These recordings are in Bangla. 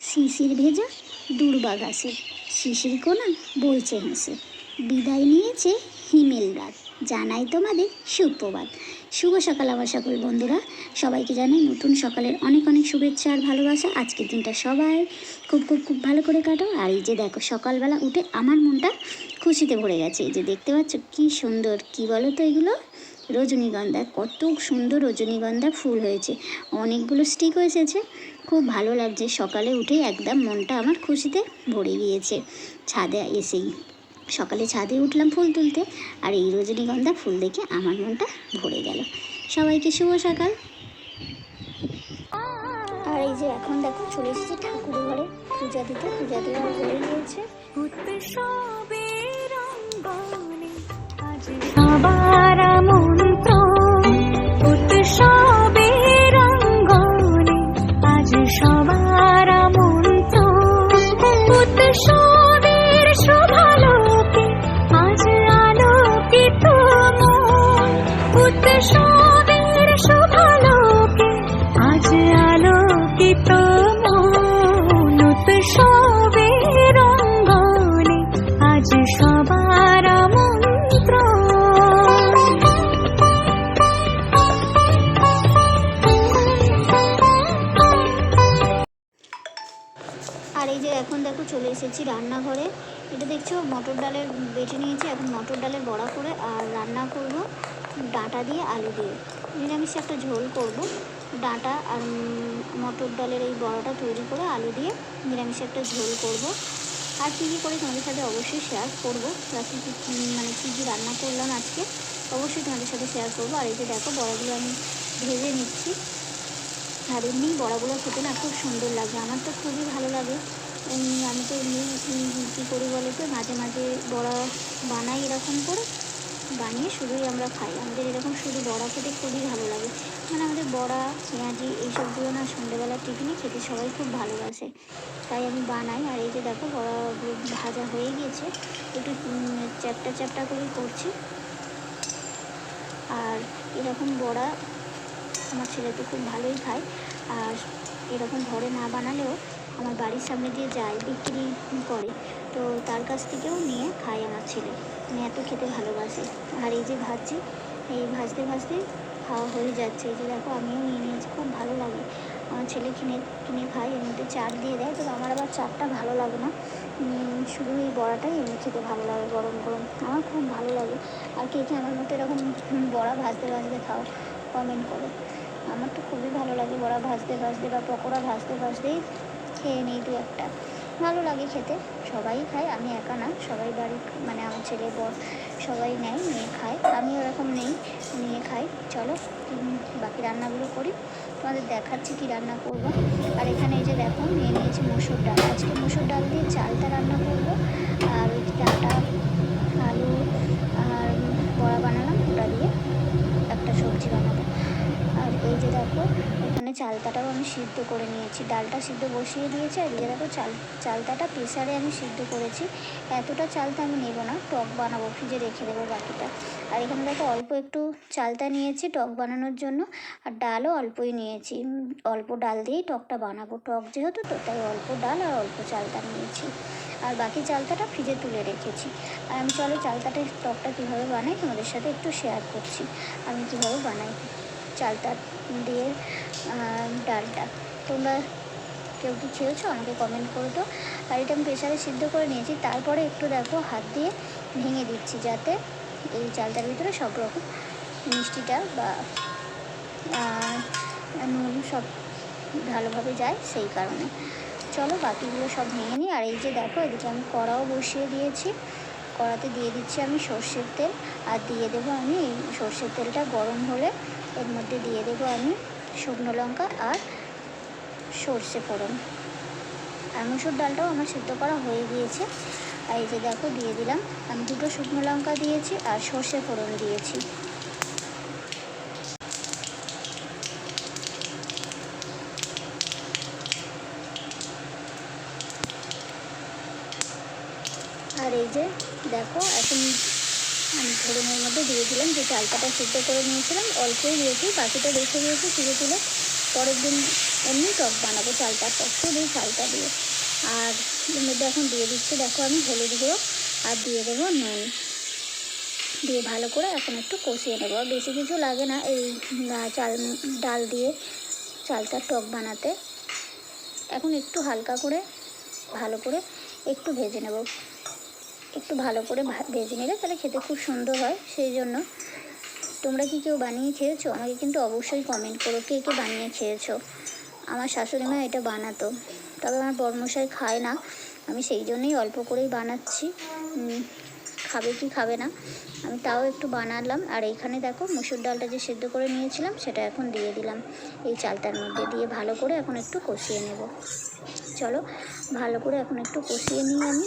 শিশির ভেজা দুর্বা ঘাসে শিশির কোনা বলছে হেসে। বিদায় নিয়েছে হিমেল রাত। জানাই তোমাদের সুপ্রভাত। শুভ সকাল আমার সকল বন্ধুরা। সবাইকে জানাই নতুন সকালের অনেক অনেক শুভেচ্ছা আর ভালোবাসা। আজকের দিনটা সবাই খুব খুব খুব ভালো করে কাটাও। আর এই যে দেখো, সকালবেলা উঠে আমার মনটা খুশিতে ভরে গেছে। এই যে দেখতে পাচ্ছ কি সুন্দর, কি বলো তো এগুলো? রজনীগন্ধা কত সুন্দর রজনীগন্ধা ফুল হয়েছে। অনেকগুলো স্টিক এসেছে। খুব ভালো লাগছে। সকালে উঠেই একদম মনটা আমার খুশিতে ভরে গিয়েছে। ছাদে এসেই সকালে ছাদে উঠলাম ফুল তুলতে আর এই রজনীগন্ধা ফুল দেখে আমার মনটা ভরে গেল। সবাইকে শুভ সকাল। আর এই যে এখন দেখো চলে এসেছি ঠাকুর ঘরে। পূজা দিতে, পূজা দেওয়া হয়ে গিয়েছে। মটর ডালের বেটে নিয়েছি, এখন মটর ডালের বড়া করে আর রান্না করব ডাঁটা দিয়ে আলু দিয়ে। নিরামিষ একটা ঝোল করব, ডাঁটা আর মটর ডালের এই বড়াটা তৈরি করে আলু দিয়ে নিরামিষ একটা ঝোল করব। আর কী কী করে তোমাদের সাথে অবশ্যই শেয়ার করব মানে কী কী রান্না করলাম আজকে, অবশ্যই তোমাদের সাথে শেয়ার করব। আর এই যে দেখো, বড়াগুলো আমি ভেজে নিচ্ছি, আর এমনি বড়াগুলো খেতে না খুব সুন্দর লাগে, আমার তো খুবই ভালো লাগে। আমি তো এমনি কী করি বলো তো, মাঝে মাঝে বড়া বানাই এরকম করে। বানিয়ে শুধুই আমরা খাই। আমাদের এরকম শুধু বড়া খেতে খুবই ভালো লাগে। মানে আমাদের বড়া, পেঁয়াজি এইসবগুলো না সন্ধ্যেবেলার টিফিনে খেতে সবাই খুব ভালোবাসে। তাই আমি বানাই। আর এই যে দেখো, বড়াগুলো ভাজা হয়ে গিয়েছে। একটু চ্যাপটা চ্যাপটা করে করছি। আর এরকম বড়া আমার ছেলে তো খুব ভালোই খায়। আর এরকম ঘরে না বানালেও আমার বাড়ির সামনে দিয়ে যায়, বিক্রি করে। তো তার কাছ থেকেও নিয়ে খায় আমার ছেলে। মানে এত খেতে ভালোবাসে। আর এই যে ভাজছি, এই ভাজতে ভাজতে খাওয়া হয়ে যাচ্ছে। এই যে দেখো, আমিও নিয়ে নিয়েছি, খুব ভালো লাগে। আমার ছেলে কিনে কিনে খায়, এর মধ্যে চাট দিয়ে দেয়। তবে আমার আবার চাটটা ভালো লাগে না। শুধু এই বড়াটাই এমনি খেতে ভালো লাগে, গরম গরম। আমার খুব ভালো লাগে। আর কে কে আমার মতো এরকম বড়া ভাজতে ভাজতে খাও কমেন্ট করো। আমার তো খুবই ভালো লাগে বড়া ভাজতে ভাজতে বা পকোড়া ভাজতে, ভাজতেই খেয়ে নিই দু একটা। ভালো লাগে খেতে। সবাই খায়, আমি একা না। সবাই বাড়ির মানে আমার ছেলে, বর, সবাই নেয়, নিয়ে খায়। আমি ওরকম নেই, নিয়ে খাই। চলো বাকি রান্নাগুলো করি। তোমাদের দেখাচ্ছি কি রান্না করব। আর এখানে এই যে দেখো, নিয়ে নিয়েছি মসুর ডাল। আজকে মসুর ডাল দিয়ে চালটা রান্না করব। আর ওই ডাটা, আলু, আর বড়া বানালাম ওটা দিয়ে একটা সবজি বানাবো। আর এই যে দেখো চালতাটাও আমি সিদ্ধ করে নিয়েছি। ডালটা সিদ্ধ বসিয়ে দিয়েছি আর যে দেখো চাল, চালতাটা প্রেসারে আমি সিদ্ধ করেছি। এতটা চালতা আমি নেব না, টক বানাবো, ফ্রিজে রেখে দেবো বাকিটা। আর এখানে দেখো অল্প একটু চালতা নিয়েছি টক বানানোর জন্য, আর ডালও অল্পই নিয়েছি। অল্প ডাল দিয়েই টকটা বানাবো। টক যেহেতু তো, তাই অল্প ডাল আর অল্প চালতা নিয়েছি। আর বাকি চালতাটা ফ্রিজে তুলে রেখেছি। আর আমি চলো চালতাটা, টকটা কীভাবে বানাই তোমাদের সাথে একটু শেয়ার করছি। আমি কীভাবে বানাই। চালটা দিয়ে ডালটা। তোমরা কেউ কি খেয়েছো? আমাকে কমেন্ট করে তো আর এটা আমি প্রেশারে সিদ্ধ করে নিয়েছি। তারপরে একটু দেখো, হাত দিয়ে ভেঙে দিচ্ছি যাতে এই চালটার ভিতরে সব রকম মিষ্টিটা বা নুন সব ভালোভাবে যায় সেই কারণে। চলো, বাকিগুলো সব ভেঙে নিই। আর এই যে দেখো, এদিকে আমি কড়াও বসিয়ে দিয়েছি। কড়াতে দিয়ে দিচ্ছি আমি সর্ষের তেল। আর দিয়ে দেবো আমি সর্ষের তেলটা গরম হলে এর মধ্যে দিয়ে দেবো আমি শুকনো লঙ্কা আর সর্ষে ফোড়ন। আর মুসুর ডালটাও আমার সিদ্ধ করা হয়ে গিয়েছে। আর এই যে দেখো, দিয়ে দিলাম। আমি দুটো শুকনো লঙ্কা দিয়েছি আর সর্ষে ফোড়ন দিয়েছি। আর এই যে দেখো, এখন আমি ফোড়নের মধ্যে দিয়ে দিলাম, যে চালটাটা সিদ্ধ করে নিয়েছিলাম, অল্পই দিয়েছি, বাকিটা রেখে দিয়েছি তুলে তুলে। পরের দিন এমনি টক বানাবো চালটার টক এই চালটা দিয়ে। আর এর মধ্যে এখন দিয়ে দিচ্ছি, দেখো আমি হলুদ গুঁড়ো আর দিয়ে দেবো নুন। দিয়ে ভালো করে এখন একটু কষিয়ে নেব। আর বেশি কিছু লাগে না এই চাল, ডাল দিয়ে চালটা টক বানাতে। এখন একটু হালকা করে, ভালো করে একটু ভেজে নেব। একটু ভালো করে ভেজে নিলে তাহলে খেতে খুব সুন্দর হয়। সেই জন্য তোমরা কি কেউ বানিয়ে খেয়েছো? আমাকে কিন্তু অবশ্যই কমেন্ট করো, কে কে বানিয়ে খেয়েছো? আমার শাশুড়ি মা এটা বানাতো, তবে আমার বর্মশাই খায় না। আমি সেই জন্যই অল্প করেই বানাচ্ছি। খাবে কি খাবে না। আমি তাও একটু বানালাম। আর এইখানে দেখো, মুসুর ডালটা যে সেদ্ধ করে নিয়েছিলাম, সেটা এখন দিয়ে দিলাম। এই চালটার মধ্যে দিয়ে ভালো করে এখন একটু কষিয়ে নেব। চলো, ভালো করে এখন একটু কষিয়ে নিই আমি।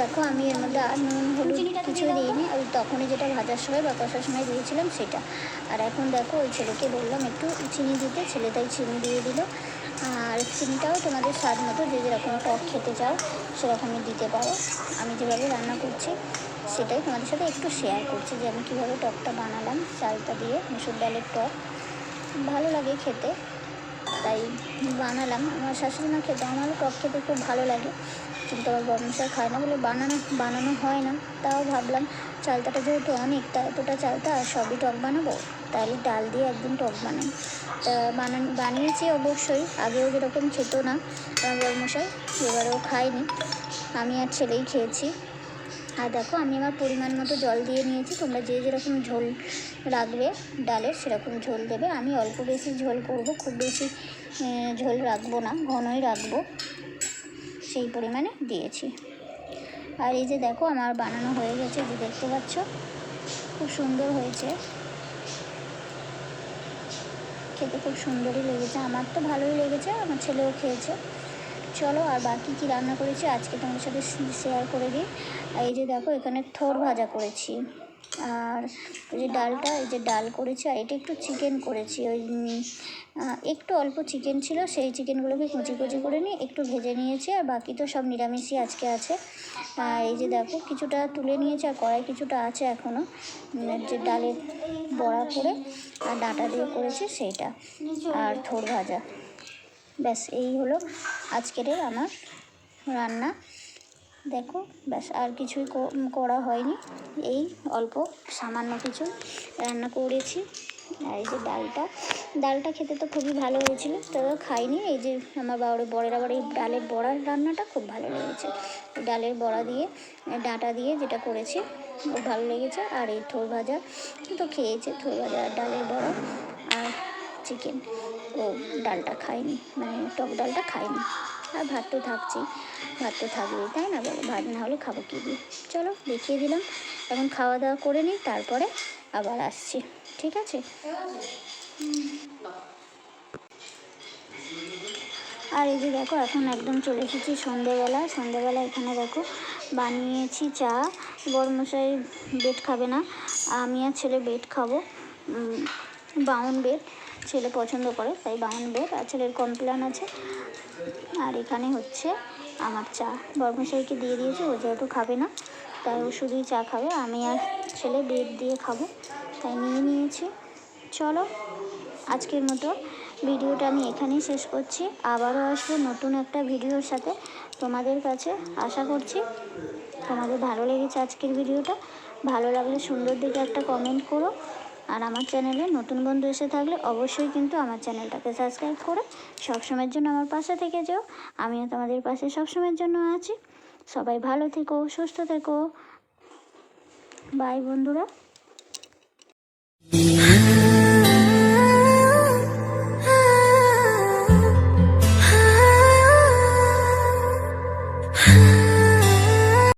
দেখো, আমি এর মধ্যে আর নুন, হলুদ কিছু দিইনি। ওই তখনই যেটা ভাজার সময় বা কষার সময় দিয়েছিলাম সেটা। আর এখন দেখো, ওই ছেলেকে বললাম একটু চিনি দিতে, ছেলে তাই চিনি দিয়ে দিল। আর চিনিটাও তোমাদের স্বাদ মতো যে যেরকম টক খেতে চাও, সেরকমই দিতে পারো। আমি যেভাবে রান্না করছি, সেটাই তোমাদের সাথে একটু শেয়ার করছি যে আমি কীভাবে টকটা বানালাম, চালটা দিয়ে, মুসুর ডালের টক। ভালো লাগে খেতে। তাই বানালাম। আমার শাশুড়ি মা খেতে আমারও টক খেতে খুব ভালো লাগে। কিন্তু আমার বর্মশাই খায় না বলে বানানো বানানো হয় না। তাও ভাবলাম চালতাটা যেহেতু অনেক, তা এতটা চালতা সবই টক বানাবো। তাহলে ডাল দিয়ে একদিন টক বানাই। তা বানান, বানিয়েছি অবশ্যই, আগেও যেরকম খেত না আমার বর্মশাই এবারেও খায়নি আমি আর ছেলেই খেয়েছি। আর দেখো, আমি আমার পরিমাণ মতো জল দিয়ে নিয়েছি। তোমরা যে যেরকম ঝোল রাখবে ডালের সেরকম ঝোল দেবে। আমি অল্প বেশি ঝোল করব, খুব বেশি ঝোল রাখব না, ঘনই রাখব। সেই পরিমাণে দিয়েছি। আর এই যে দেখো, আমার বানানো হয়ে গেছে যে দেখতে পাচ্ছ? খুব সুন্দর হয়েছে। খেতে খুব সুন্দরই লেগেছে। আমার তো ভালোই লেগেছে, আমার ছেলেও খেয়েছে। চলো, আর বাকি কি রান্না করেছি? আজকে তোমাদের সাথে শেয়ার করে দিই। আর এই যে দেখো, এখানে থোর ভাজা করেছি। আর এই যে ডালটা, এই যে ডাল করেছি, আর এটা একটু চিকেন করেছি। ওই একটু অল্প চিকেন ছিল, সেই চিকেনগুলোকে কুচি কুচি করে নিয়ে একটু ভেজে নিয়েছি, আর বাকি তো সব নিরামিষই আজকে আছে। আর এই যে দেখো, কিছুটা তুলে নিয়েছি, আর কড়াই কিছুটা আছে এখনও যে ডালের বড়া করে, আর ডাঁটা দিয়ে করেছি সেইটা, আর থোর ভাজা। ব্যাস, এই হলো আজকের আমার রান্না। দেখো, ব্যাস, আর কিছুই করা হয়নি। এই অল্প সামান্য কিছু রান্না করেছি। আর এই যে ডালটা ডালটা খেতে তো খুবই ভালো হয়েছিল, তবে খাইনি। এই যে আমার বাবার বড়ের আবার এই ডালের বড়ার রান্নাটা খুব ভালো লেগেছে। ডালের বড়া দিয়ে, ডাঁটা দিয়ে যেটা করেছি, খুব ভালো লেগেছে। আর এই থোর ভাজা তো খেয়েছে থোর ভাজা ডালের বড়া। আর চিকেন ও ডালটা খাইনি মানে টক ডালটা খাইনি। আর ভাত তো থাকছি ভাত তো থাকবেই তাই না বলো? ভাত না হলে খাব কী দিয়ে? চলো, দেখিয়ে দিলাম। এখন খাওয়া দাওয়া করে নিই, তারপরে আবার আসছি, ঠিক আছে? আর এই যে দেখো, এখন একদম চলে এসেছি সন্ধেবেলা। সন্ধেবেলা এখানে দেখো, বানিয়েছি চা। বড়মশাই বেড খাবে না, আমি আর ছেলে বেড খাব। বাউন বেড ছেলে পছন্দ করে, তাই বাউন বেড আর ছেলের কমপ্লেন আছে। আর এখানে হচ্ছে আমার চা। বর্মশাইকে দিয়ে দিয়েছি, ও যেহেতু খাবে না, তাই ও শুধুই চা খাবে। আমি আর ছেলে বেড দিয়ে খাব, তাই নিয়ে নিয়েছি। চলো, আজকের মতো ভিডিওটা আমি এখানেই শেষ করছি। আবারও আসব নতুন একটা ভিডিওর সাথে তোমাদের কাছে। আশা করছি তোমাদের ভালো লেগেছে আজকের ভিডিওটা। ভালো লাগলে সুন্দর দিকে একটা কমেন্ট করো। আর আমার চ্যানেলে নতুন বন্ধু এসে থাকলে অবশ্যই কিন্তু আমার চ্যানেলটাকে সাবস্ক্রাইব করে সবসময়ের জন্য আমার পাশে থেকে যাও। আমিও তোমাদের পাশে সবসময়ের জন্য আছি। সবাই ভালো থেকো, সুস্থ থেকো। বাই বন্ধুরা।